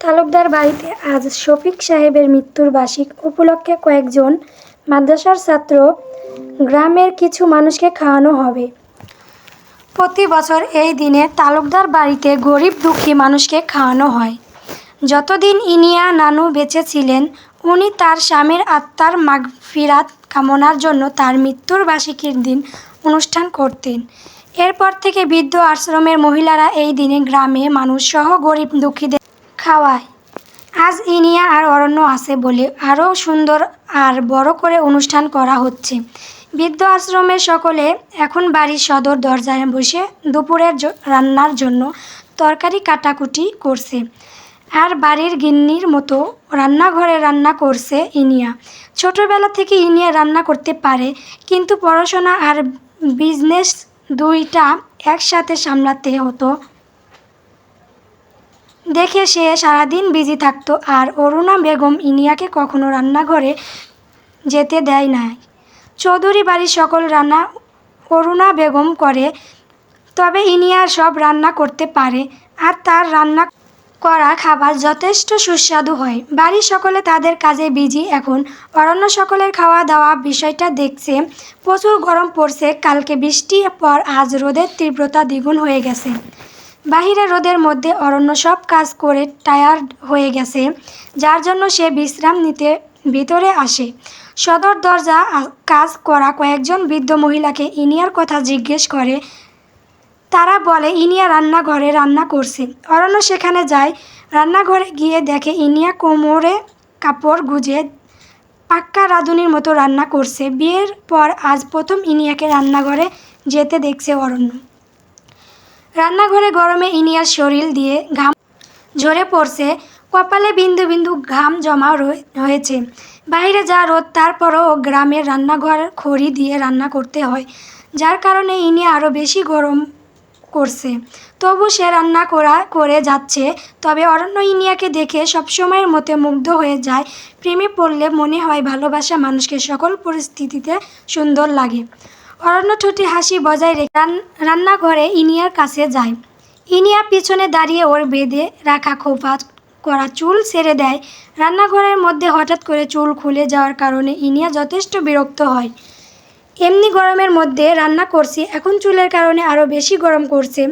তালুকদার বাড়িতে আজ শফিক সাহেবের মৃত্যুর বার্ষিক উপলক্ষে কয়েকজন মাদ্রাসার ছাত্র গ্রামের কিছু মানুষকে খাওয়ানো হবে। প্রতি বছর এই দিনে তালুকদার বাড়িতে গরিব দুঃখী মানুষকে খাওয়ানো হয়। যতদিন ইনিয়া নানু বেঁচে ছিলেন, উনি তার স্বামীর আত্মার মাগফিরাত কামনার জন্য তার মৃত্যুর বার্ষিকীর দিন অনুষ্ঠান করতেন। এরপর থেকে বৃদ্ধ আশ্রমের মহিলারা এই দিনে গ্রামে মানুষ সহ গরিব দুঃখীদের খাওয়ায়। আজ ইনিয়া আর অরণ্য আছে বলে আরও সুন্দর আর বড় করে অনুষ্ঠান করা হচ্ছে। বৃদ্ধ আশ্রমের সকলে এখন বাড়ির সদর দরজায় বসে দুপুরের রান্নার জন্য তরকারি কাটাকুটি করছে। আর বাড়ির গিন্নির মতো রান্নাঘরে রান্না করছে ইনিয়া। ছোটবেলা থেকে ইনিয়া রান্না করতে পারে, কিন্তু পড়াশোনা আর বিজনেস দুইটা একসাথে সামলাতে হতো দেখে সে সারাদিন বিজি থাকতো আর অরুণা বেগম ইনিয়াকে কখনো রান্নাঘরে যেতে দেয় নাই। চৌধুরী বাড়ির সকল রান্না অরুণা বেগম করে, তবে ইনিয়া সব রান্না করতে পারে আর তার রান্না করা খাবার যথেষ্ট সুস্বাদু হয়। বাড়ির সকলে তাদের কাজে বিজি এখন। অরণ্য সকলের খাওয়া দাওয়া বিষয়টা দেখছে। প্রচুর গরম পড়ছে। কালকে বৃষ্টির পর আজ রোদের তীব্রতা দ্বিগুণ হয়ে গেছে। বাহিরে রোদের মধ্যে অরণ্য সব কাজ করে টায়ার্ড হয়ে গেছে, যার জন্য সে বিশ্রাম নিতে ভিতরে আসে। সদর দরজা কাজ করা কয়েকজন বৃদ্ধ মহিলাকে ইনিয়ার কথা জিজ্ঞেস করে। তারা বলে, ইনিয়া রান্নাঘরে রান্না করছে। অরণ্য সেখানে যায়, রান্নাঘরে গিয়ে দেখে ইনিয়া কোমরে কাপড় গুজে পাক্কা রাঁধুনির মতো রান্না করছে। বিয়ের পর আজ প্রথম ইনিয়াকে রান্নাঘরে যেতে দেখছে অরণ্য। রান্নাঘরে গরমে ইনিয়ার শরীর দিয়ে ঘাম ঝরে পড়ছে, কপালে বিন্দু বিন্দু ঘাম জমা হয়েছে বাইরে যা রোদ, তারপরও গ্রামের রান্নাঘর খড়ি দিয়ে রান্না করতে হয়, যার কারণে ইনি আরও বেশি গরম করছে। তবু সে রান্না করা, করে যাচ্ছে, তবে অরণ্য ইনিয়াকে দেখে সবসময়ের মতে মুগ্ধ হয়ে যায়। প্রেমে পড়লে মনে হয় ভালোবাসা মানুষকে সকল পরিস্থিতিতে সুন্দর লাগে। অরণ্য ঠোঁটে হাসি বজায় রেখে রান- রান্নাঘরে ইনিয়ার কাছে যায়। ইনিয়া পিছনে দাঁড়িয়ে ওর বেঁধে রাখা খোপা করা চুল ছেড়ে দেয়। রান্নাঘরের মধ্যে হঠাৎ করে চুল খুলে যাওয়ার কারণে ইনিয়া যথেষ্ট বিরক্ত হয়। এমনি গরমের মধ্যে রান্না করছি, এখন চুলের কারণে আরও বেশি গরম করছে।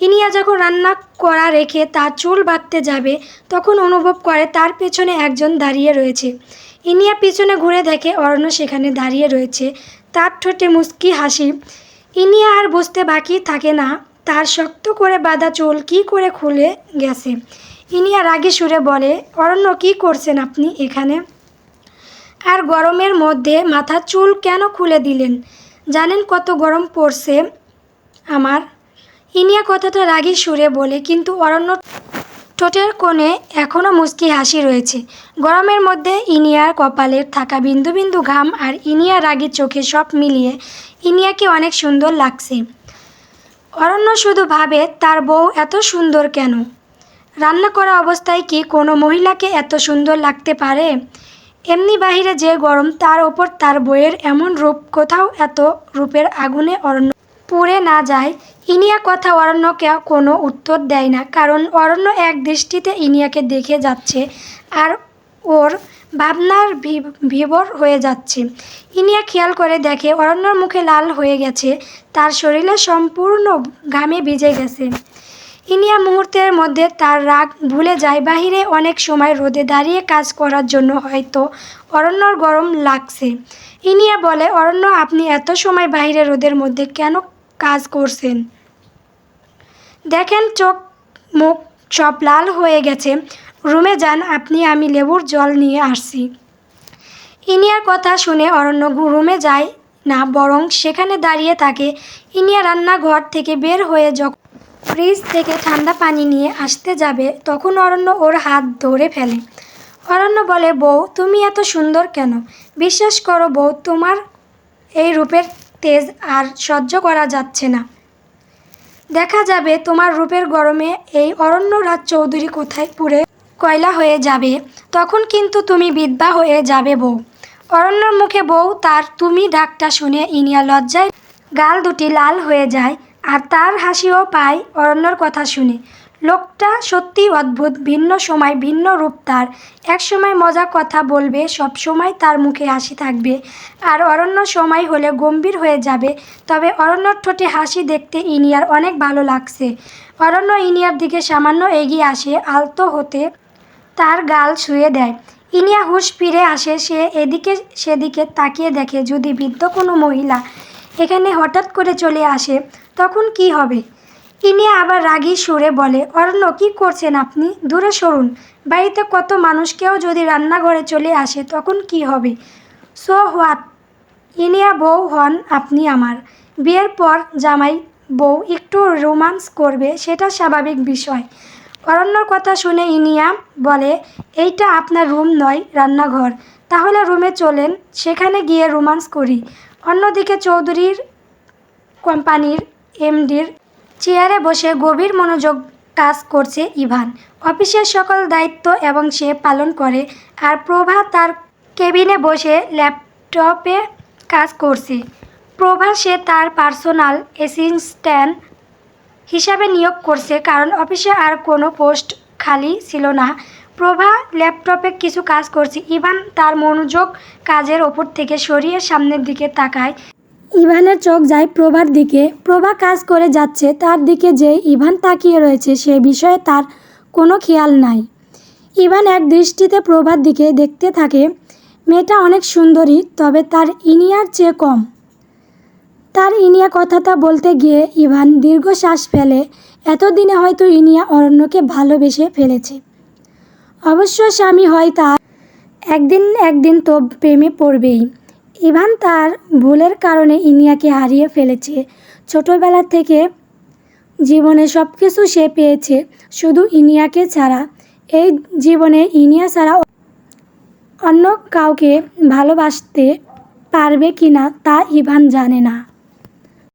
ইনিয়া যখন রান্না করা রেখে তার চুল বাঁধতে যাবে, তখন অনুভব করে তার পেছনে একজন দাঁড়িয়ে রয়েছে। ইনিয়া পিছনে ঘুরে দেখে অরণ্য সেখানে দাঁড়িয়ে রয়েছে। তার ঠোঁটে মুস্কি হাসি। ইনি আর বসতে বাকি থাকে না। তার শক্ত করে বাঁধা চুল কী করে খুলে গেছে? ইনিয়া রাগে সুরে বলে, অরণ্য, কী করছেন আপনি এখানে? আর গরমের মধ্যে মাথার চুল কেন খুলে দিলেন? জানেন কত গরম পড়ছে আমার? ইনিয়া কথাটা রাগী সুরে বলে, কিন্তু অরণ্য ঠোঁটের কোণে এখনও মুচকি হাসি রয়েছে। গরমের মধ্যে ইনিয়ার কপালে থাকা বিন্দু বিন্দু ঘাম আর ইনিয়া রাগী চোখে সব মিলিয়ে ইনিয়াকে অনেক সুন্দর লাগছে। অরণ্য শুধু ভাবে, তার বউ এত সুন্দর কেন? রান্না করা অবস্থায় কি কোনো মহিলাকে এত সুন্দর লাগতে পারে? এমনি বাহিরে যে গরম, তার ওপর তার বইয়ের এমন রূপ, কোথাও এত রূপের আগুনে অরণ্য পুড়ে না যায়, ইনিয়া কথা অরণ্যকে কোনো উত্তর দেয় না। কারণ অরণ্য এক দৃষ্টিতে ইনিয়াকে দেখে যাচ্ছে আর ওর ভাবনার বিভোর হয়ে যাচ্ছে। ইনিয়া খেয়াল করে দেখে অরণ্যর মুখে লাল হয়ে গেছে, তার শরীরে সম্পূর্ণ ঘামে ভিজে গেছে। ইনিয়া মুহূর্তের মধ্যে তার রাগ ভুলে যায়। বাহিরে অনেক সময় রোদে দাঁড়িয়ে কাজ করার জন্য হয়তো অরণ্যর গরম লাগছে। ইনিয়া বলে, অরণ্য, আপনি এত সময় বাইরে রোদের মধ্যে কেন কাজ করছেন। দেখেন চোখ, মুখ সব লাল হয়ে গেছে। রুমে যান, আপনি, আমি লেবুর জল নিয়ে আসছি। ইনিয়ার কথা শুনে অরণ্য রুমে যায় না, বরং সেখানে দাঁড়িয়ে থাকে। ইনিয়া রান্নাঘর থেকে বের হয়ে যখন ফ্রিজ থেকে ঠান্ডা পানি নিয়ে আসতে যাবে, তখন অরণ্য ওর হাত ধরে ফেলে। অরণ্য বলে, বউ, তুমি এত সুন্দর কেন? বিশ্বাস করো বউ, তোমার এই রূপের তেজ আর সহ্য করা যাচ্ছে না। দেখা যাবে তোমার রূপের গরমে এই অরণ্য রাজ চৌধুরী কোথায় পুড়ে কয়লা হয়ে যাবে, তখন কিন্তু তুমি বিধবা হয়ে যাবে বউ। অরণ্যর মুখে বউ তার তুমি ডাকটা শুনে ইনিয়া লজ্জায় গাল দুটি লাল হয়ে যায় আর তার হাসিও পায় অরণ্যর কথা শুনে। লোকটা সত্যিই অদ্ভুত, ভিন্ন সময়, ভিন্ন রূপ তার। এক সময় মজা কথা বলবে, সব সময় তার মুখে হাসি থাকবে। আর অরণ্য সময় হলে গম্ভীর হয়ে যাবে, তবে অরণ্যর ঠোঁটে হাসি দেখতে ইনিয়ার অনেক ভালো লাগছে। অরণ্য ইনিয়ার দিকে সামান্য এগিয়ে আসে, আলতো হতে তার গাল ছুঁয়ে দেয়। ইনিয়া হুঁশ ফিরে আসে, সে এদিকে, সেদিকে তাকিয়ে দেখে, যদি বৃদ্ধ কোনো মহিলা এখানে হঠাৎ করে চলে আসে, তখন কি হবে? ইনিয়া আবার রাগী সুরে বলে, অরণ্য, কী করছেন আপনি? দূরে সরুন। বাড়িতে কত মানুষ, কেউ যদি রান্নাঘরে চলে আসে, তখন কি হবে? So what? ইনিয়া বউ হন আপনি আমার। বিয়ের পর জামাই বউ একটু রোমান্স করবে, সেটা স্বাভাবিক বিষয়। অরণ্যর কথা শুনে ইনিয়া বলে, এইটা আপনার রুম নয়, রান্নাঘর। তাহলে রুমে চলেন, সেখানে গিয়ে রোমান্স করি। অন্যদিকে চৌধুরীর কোম্পানির এমডির চেয়ারে বসে গভীর মনোযোগ কাজ করছে ইভান। অফিসের সকল দায়িত্ব এবং সে পালন করে, আর প্রভা তার কেবিনে বসে ল্যাপটপে কাজ করছে। প্রভা সে তার পার্সোনাল অ্যাসিস্ট্যান্ট হিসাবে নিয়োগ করছে, কারণ অফিসে আর কোনো পোস্ট খালি ছিল না। প্রভা ল্যাপটপে কিছু কাজ করছে। ইভান তার মনোযোগ কাজের ওপর থেকে সরিয়ে সামনের দিকে তাকায়। ইভানের চোখ যায় প্রভার দিকে। প্রভা কাজ করে যাচ্ছে, তার দিকে যে ইভান তাকিয়ে রয়েছে সে বিষয়ে তার কোনো খেয়াল নাই। ইভান এক দৃষ্টিতে প্রভার দিকে দেখতে থাকে, মেয়েটা অনেক সুন্দরী, তবে তার ইনিয়ার চেয়ে কম। তার ইনিয়া কথাটা বলতে গিয়ে ইভান দীর্ঘশ্বাস ফেলে, এতদিনে হয়তো ইনিয়া অরণ্যকে ভালোবেসে ফেলেছে। অবশ্য স্বামী হয় তার, একদিন একদিন তো প্রেমে পড়বেই। ইভান তার ভুলের কারণে ইনিয়াকে হারিয়ে ফেলেছে। ছোটোবেলা থেকে জীবনে সব কিছু সে পেয়েছে, শুধু ইনিয়াকে ছাড়া। এই জীবনে ইনিয়া ছাড়া অন্য কাউকে ভালোবাসতে পারবে কি না তা ইভান জানে না।